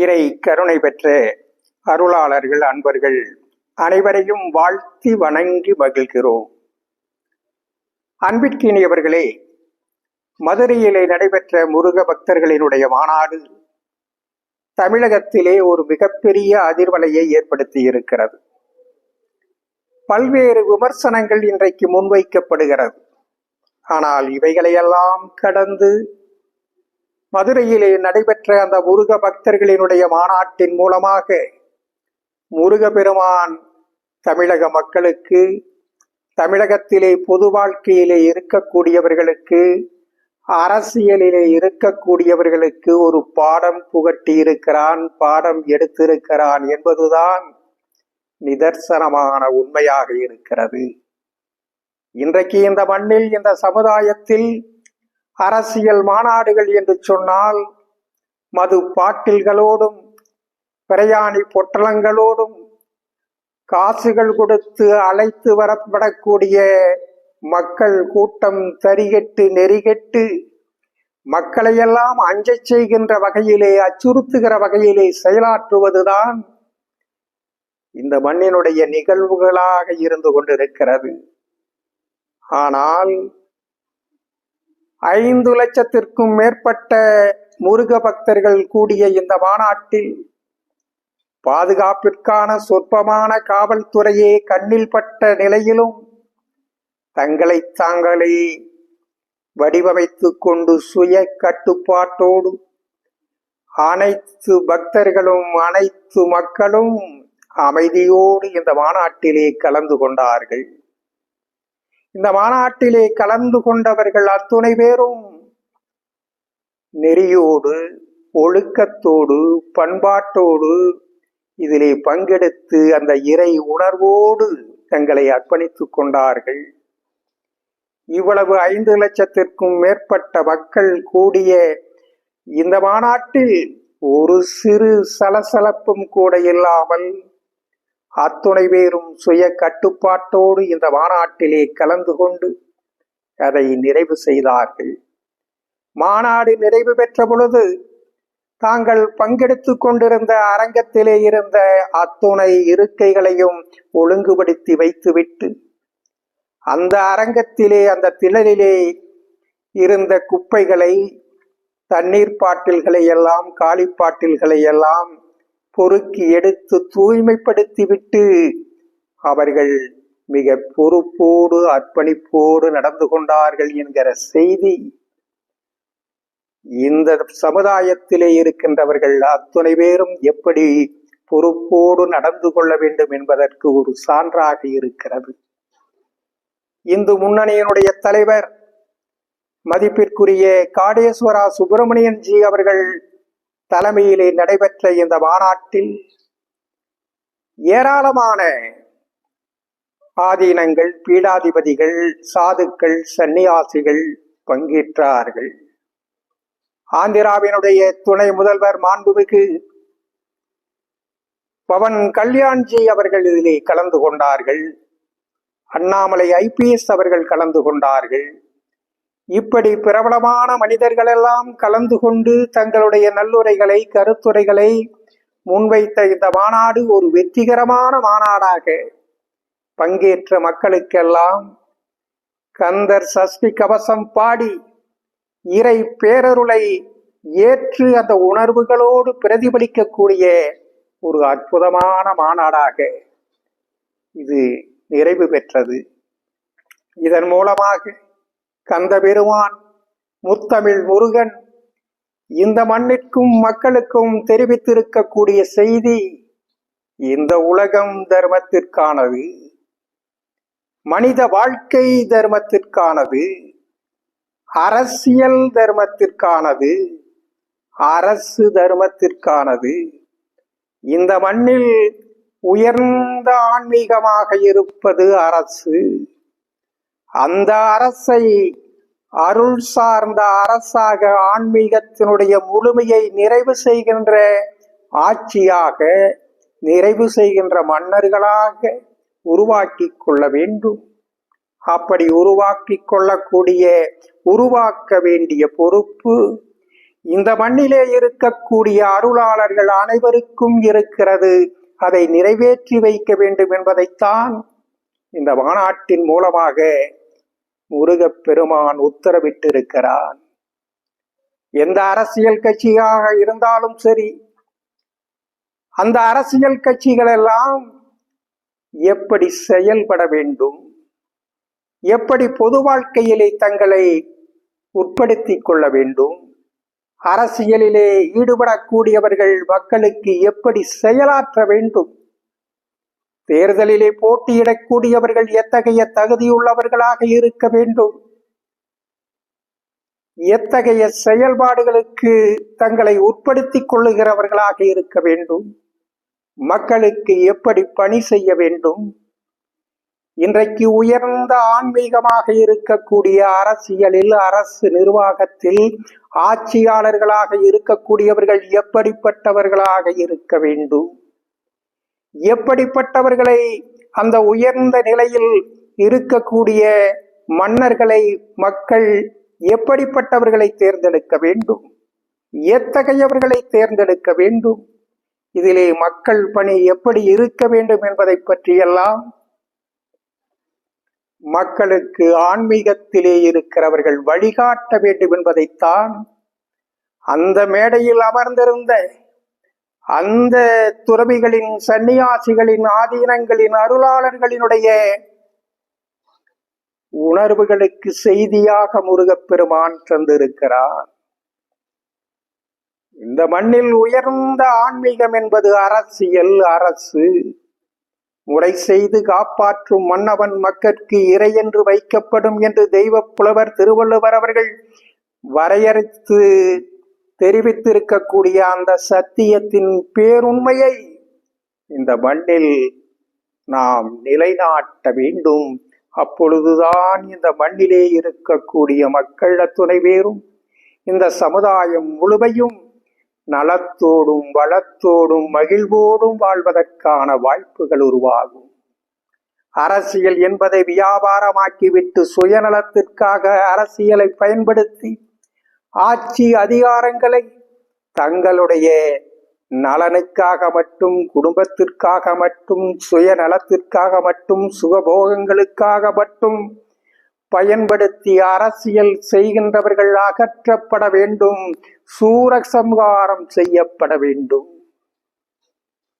இறை கருணை பெற்ற அருளாளர்கள் அன்பர்கள் அனைவரையும் வாழ்த்தி வணங்கி மகிழ்கிறோம். அன்பிற்கினியவர்களே மதுரையிலே நடைபெற்ற முருக பக்தர்களினுடைய மாநாடு தமிழகத்திலே ஒரு மிகப்பெரிய அதிர்வலையை ஏற்படுத்தி இருக்கிறது. பல்வேறு விமர்சனங்கள் இன்றைக்கு முன்வைக்கப்படுகிறது. ஆனால் இவைகளையெல்லாம் கடந்து மதுரையிலே நடைபெற்ற அந்த முருக பக்தர்களினுடைய மாநாட்டின் மூலமாக முருகப்பெருமான் தமிழக மக்களுக்கு தமிழகத்திலே பொது வாழ்க்கையிலே இருக்கக்கூடியவர்களுக்கு அரசியலிலே இருக்கக்கூடியவர்களுக்கு ஒரு பாடம் புகட்டி இருக்கிறான் பாடம் எடுத்திருக்கிறான் என்பதுதான் நிதர்சனமான உண்மையாக இருக்கிறது. இன்றைக்கு இந்த மண்ணில் இந்த சமுதாயத்தில் அரசியல் மாநாடுகள் என்று சொன்னால் மது பாட்டில்களோடும் பிரயாணி பொட்டலங்களோடும் காசுகள் கொடுத்து அழைத்து வரப்படக்கூடிய மக்கள் கூட்டம் தரிகட்டு நெறிகட்டு மக்களையெல்லாம் அஞ்சச் செய்கின்ற வகையிலே அச்சுறுத்துகிற வகையிலே செயலாற்றுவதுதான் இந்த மண்ணினுடைய நிகழ்வுகளாக இருந்து கொண்டிருக்கிறது. ஆனால் ஐந்து லட்சத்திற்கும் மேற்பட்ட முருக பக்தர்கள் கூடிய இந்த மாநாட்டில் பாதுகாப்பிற்கான சொற்பமான காவல்துறையே கண்ணில் பட்ட நிலையிலும் தங்களை தாங்களே வடிவமைத்து கொண்டு சுய கட்டுப்பாட்டோடு அனைத்து பக்தர்களும் அனைத்து மக்களும் அமைதியோடு இந்த மாநாட்டிலே கலந்து கொண்டார்கள். இந்த மாநாட்டிலே கலந்து கொண்டவர்கள் அத்துணை பேரும் நெறியோடு ஒழுக்கத்தோடு பண்பாட்டோடு இதிலே பங்கெடுத்து அந்த இறை உணர்வோடு தங்களை அர்ப்பணித்துக் கொண்டார்கள். இவ்வளவு ஐந்து லட்சத்திற்கும் மேற்பட்ட மக்கள் கூடிய இந்த மாநாட்டில் ஒரு சிறு சலசலப்பும் கூட இல்லாமல் அத்துணை பேரும் சுய கட்டுப்பாட்டோடு இந்த மாநாட்டிலே கலந்து கொண்டு அதை நிறைவு செய்தார்கள். மாநாடு நிறைவு பெற்ற பொழுது தாங்கள் பங்கெடுத்து கொண்டிருந்த அரங்கத்திலே இருந்த அத்துணை இருக்கைகளையும் ஒழுங்குபடுத்தி வைத்துவிட்டு அந்த அரங்கத்திலே அந்த திணலிலே இருந்த குப்பைகளை தண்ணீர் பாட்டில்களை எல்லாம் காலி பாட்டில்களை எல்லாம் பொறுக்கி எடுத்து தூய்மைப்படுத்திவிட்டு அவர்கள் மிக பொறுப்போடு அர்ப்பணிப்போடு நடந்து கொண்டார்கள் என்கிற செய்தி இந்த சமுதாயத்திலே இருக்கின்றவர்கள் அத்துணை பேரும் எப்படி பொறுப்போடு நடந்து கொள்ள வேண்டும் என்பதற்கு ஒரு சான்றாக இருக்கிறது. இந்து முன்னணியினுடைய தலைவர் மதிப்பிற்குரிய காடேஸ்வரா சுப்பிரமணியன் ஜி அவர்கள் தலைமையிலே நடைபெற்ற இந்த மாநாட்டில் ஏராளமான ஆதீனங்கள் பீடாதிபதிகள் சாதுக்கள் சன்னியாசிகள் பங்கேற்றார்கள். ஆந்திராவினுடைய துணை முதல்வர் மாண்புமிகு பவன் கல்யாண்ஜி அவர்கள் இதிலே கலந்து கொண்டார்கள். அண்ணாமலை ஐபிஎஸ் அவர்கள் கலந்து கொண்டார்கள். இப்படி பிரபலமான மனிதர்கள் எல்லாம் கலந்து கொண்டு தங்களுடைய நல்லுரைகளை கருத்துரைகளை முன்வைத்த இந்த மாநாடு ஒரு வெற்றிகரமான மாநாடாக பங்கேற்ற மக்களுக்கெல்லாம் கந்தர் சஷ்டி கவசம் பாடி இறை பேரருளை ஏற்று அந்த உணர்வுகளோடு பிரதிபலிக்கக்கூடிய ஒரு அற்புதமான மாநாடாக இது நிறைவு பெற்றது. இதன் மூலமாக கந்த பெருமான் முத்தமிழ் முருகன் இந்த மண்ணிற்கும் மக்களுக்கும் தெரிவித்திருக்கக்கூடிய செய்தி இந்த உலகம் தர்மத்திற்கானது. மனித வாழ்க்கை தர்மத்திற்கானது. அரசியல் தர்மத்திற்கானது. அரசு தர்மத்திற்கானது. இந்த மண்ணில் உயர்ந்த ஆன்மீகமாக இருப்பது அரசு. அந்த அரசை அருள் சார்ந்த அரசாக ஆன்மீகத்தினுடைய முழுமையை நிறைவு செய்கின்ற ஆட்சியாக நிறைவு செய்கின்ற மன்னர்களாக உருவாக்கி கொள்ள வேண்டும். அப்படி உருவாக்கி கொள்ளக்கூடிய உருவாக்க வேண்டிய பொறுப்பு இந்த மண்ணிலே இருக்கக்கூடிய அருளாளர்கள் அனைவருக்கும் இருக்கிறது. அதை நிறைவேற்றி வைக்க வேண்டும் என்பதைத்தான் இந்த மாநாட்டின் மூலமாக முருகப் பெருமான் உத்தரவிட்டிருக்கிறான். எந்த அரசியல் கட்சியாக இருந்தாலும் சரி அந்த அரசியல் கட்சிகள் எல்லாம் எப்படி செயல்பட வேண்டும் எப்படி பொது வாழ்க்கையிலே தங்களை உட்படுத்திக் கொள்ள வேண்டும் அரசியலிலே ஈடுபடக்கூடியவர்கள் மக்களுக்கு எப்படி செயலாற்ற வேண்டும் தேர்தலிலே போட்டியிடக்கூடியவர்கள் எத்தகைய தகுதியுள்ளவர்களாக இருக்க வேண்டும்? எத்தகைய செயல்பாடுகளுக்கு தங்களை உட்படுத்திக் கொள்ளுகிறவர்களாக இருக்க வேண்டும்? மக்களுக்கு எப்படி பணி செய்ய வேண்டும்? இன்றைக்கு உயர்ந்த ஆன்மீகமாக இருக்கக்கூடிய அரசியலில் அரசு நிர்வாகத்தில் ஆட்சியாளர்களாக இருக்கக்கூடியவர்கள் எப்படிப்பட்டவர்களாக இருக்க வேண்டும்? எப்படிப்பட்டவர்களை அந்த உயர்ந்த நிலையில் இருக்கக்கூடிய மன்னர்களை மக்கள் எப்படிப்பட்டவர்களை தேர்ந்தெடுக்க வேண்டும்? எத்தகையவர்களை தேர்ந்தெடுக்க வேண்டும்? இதிலே மக்கள் பணி எப்படி இருக்க வேண்டும் என்பதை பற்றியெல்லாம் மக்களுக்கு ஆன்மீகத்திலே இருக்கிறவர்கள் வழிகாட்ட வேண்டும் என்பதைத்தான் அந்த மேடையில் அமர்ந்திருந்த அந்த துறவிகளின் சன்னியாசிகளின் ஆதீனங்களின் அருளாளர்களினுடைய உணர்வுகளுக்கு செய்தியாக முருகப்பெருமான் தந்திருக்கிறார். இந்த மண்ணில் உயர்ந்த ஆன்மீகம் என்பது அரசியல் அரசு. முறை செய்து காப்பாற்றும் மன்னவன் மக்கட்கு இறை என்று வைக்கப்படும் என்று தெய்வ புலவர் திருவள்ளுவர் அவர்கள் வரையறுத்து தெரிவித்திருக்கக்கூடிய அந்த சத்தியத்தின் பேருண்மையை இந்த மண்ணில் நாம் நிலைநாட்ட வேண்டும். அப்பொழுதுதான் இந்த மண்ணிலே இருக்கக்கூடிய மக்கள் துணை வேறும் இந்த சமுதாயம் முழுமையும் நலத்தோடும் வளத்தோடும் மகிழ்வோடும் வாழ்வதற்கான வாய்ப்புகள் உருவாகும். அரசியல் என்பதை வியாபாரமாக்கிவிட்டு சுயநலத்திற்காக அரசியலை பயன்படுத்தி ஆட்சி அதிகாரங்களை தங்களுடைய நலனுக்காக மட்டும் குடும்பத்திற்காக மட்டும் சுயநலத்திற்காக மட்டும் சுகபோகங்களுக்காக மட்டும் பயன்படுத்தி அரசியல் செய்கின்றவர்கள் அகற்றப்பட வேண்டும் சூரசம்ஹாரம் செய்யப்பட வேண்டும்.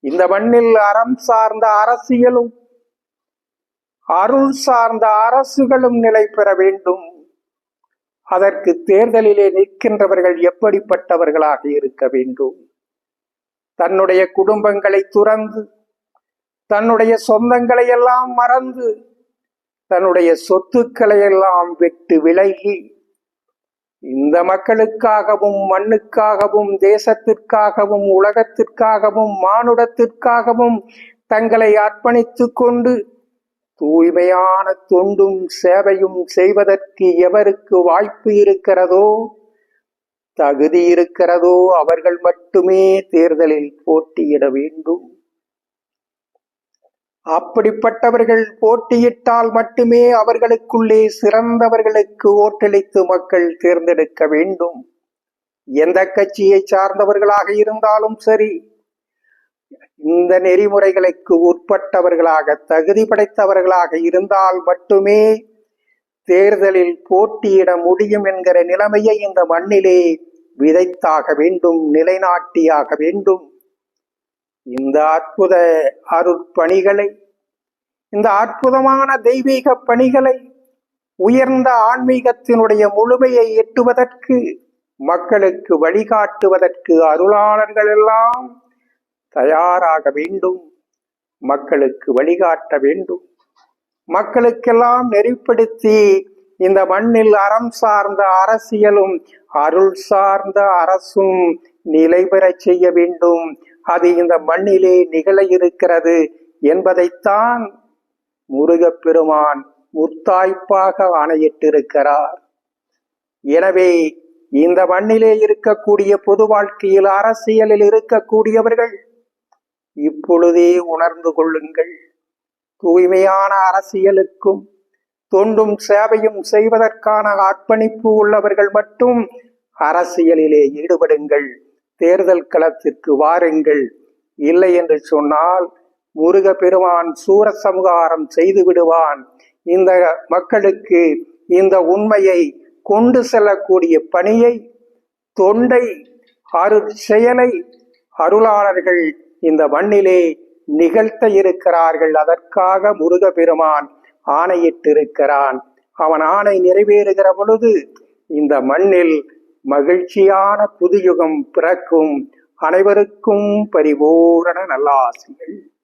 இந்த மண்ணில் அறம் சார்ந்த அரசியலும் அருள் சார்ந்த அரசுகளும் நிலை பெற வேண்டும். அதற்கு தேர்தலிலே நிற்கின்றவர்கள் எப்படிப்பட்டவர்களாக இருக்க வேண்டும்? தன்னுடைய குடும்பங்களை துறந்து தன்னுடைய சொந்தங்களை எல்லாம் மறந்து தன்னுடைய சொத்துக்களை எல்லாம் விட்டு விலகி இந்த மக்களுக்காகவும் மண்ணுக்காகவும் தேசத்திற்காகவும் உலகத்திற்காகவும் மானுடத்திற்காகவும் தங்களை அர்ப்பணித்துக் கொண்டு தூய்மையான தொண்டும் சேவையும் செய்வதற்கு எவருக்கு வாய்ப்பு இருக்கிறதோ தகுதி இருக்கிறதோ அவர்கள் மட்டுமே தேர்தலில் போட்டியிட வேண்டும். அப்படிப்பட்டவர்கள் போட்டியிட்டால் மட்டுமே அவர்களுக்குள்ளே சிறந்தவர்களுக்கு ஓட்டளித்து மக்கள் தேர்ந்தெடுக்க வேண்டும். எந்த கட்சியை சார்ந்தவர்களாக இருந்தாலும் சரி இந்த நெறிமுறைகளுக்கு உட்பட்டவர்களாக தகுதி படைத்தவர்களாக இருந்தால் மட்டுமே தேர்தலில் போட்டியிட முடியும் என்கிற நிலைமையை இந்த மண்ணிலே விதைத்தாக வேண்டும் நிலைநாட்டியாக வேண்டும். இந்த அற்புத அருட்பணிகளை இந்த அற்புதமான தெய்வீக பணிகளை உயர்ந்த ஆன்மீகத்தினுடைய முழுமையை எட்டுவதற்கு மக்களுக்கு வழிகாட்டுவதற்கு அருளாளர்கள் எல்லாம் தயாராக வேண்டும். மக்களுக்கு வழிகாட்ட வேண்டும். மக்களுக்கெல்லாம் நெறிப்படுத்தி இந்த மண்ணில் அறம் சார்ந்த அரசியலும் அருள் சார்ந்த அரசும் நிலை பெறச் செய்ய வேண்டும். அது இந்த மண்ணிலே நிகழ இருக்கிறது என்பதைத்தான் முருகப்பெருமான் முத்தாய்ப்பாக ஆணையிட்டிருக்கிறார். எனவே இந்த மண்ணிலே இருக்கக்கூடிய பொது வாழ்க்கையில் அரசியலில் இருக்கக்கூடியவர்கள் இப்பொழுதே உணர்ந்து கொள்ளுங்கள். தூய்மையான அரசியலுக்கும் தொண்டும் சேவையும் செய்வதற்கான அர்ப்பணிப்பு உள்ளவர்கள் மட்டும் அரசியலிலே ஈடுபடுங்கள். தேர்தல் களத்திற்கு வாருங்கள். இல்லை என்று சொன்னால் முருக பெருமான் சூரசம்ஹாரம் செய்து விடுவான். இந்த மக்களுக்கு இந்த உண்மையை கொண்டு செல்லக்கூடிய பணியை தொண்டை அருள் செயலை அருளாளர்கள் இந்த மண்ணிலே நிகழ்த்த இருக்கிறார்கள். அதற்காக முருகபெருமான் ஆணையிட்டிருக்கிறான். அவன் ஆணை நிறைவேறுகிற பொழுது இந்த மண்ணில் மகிழ்ச்சியான புதுயுகம் பிறக்கும். அனைவருக்கும் பரிபூரண நல்லாசிகள்.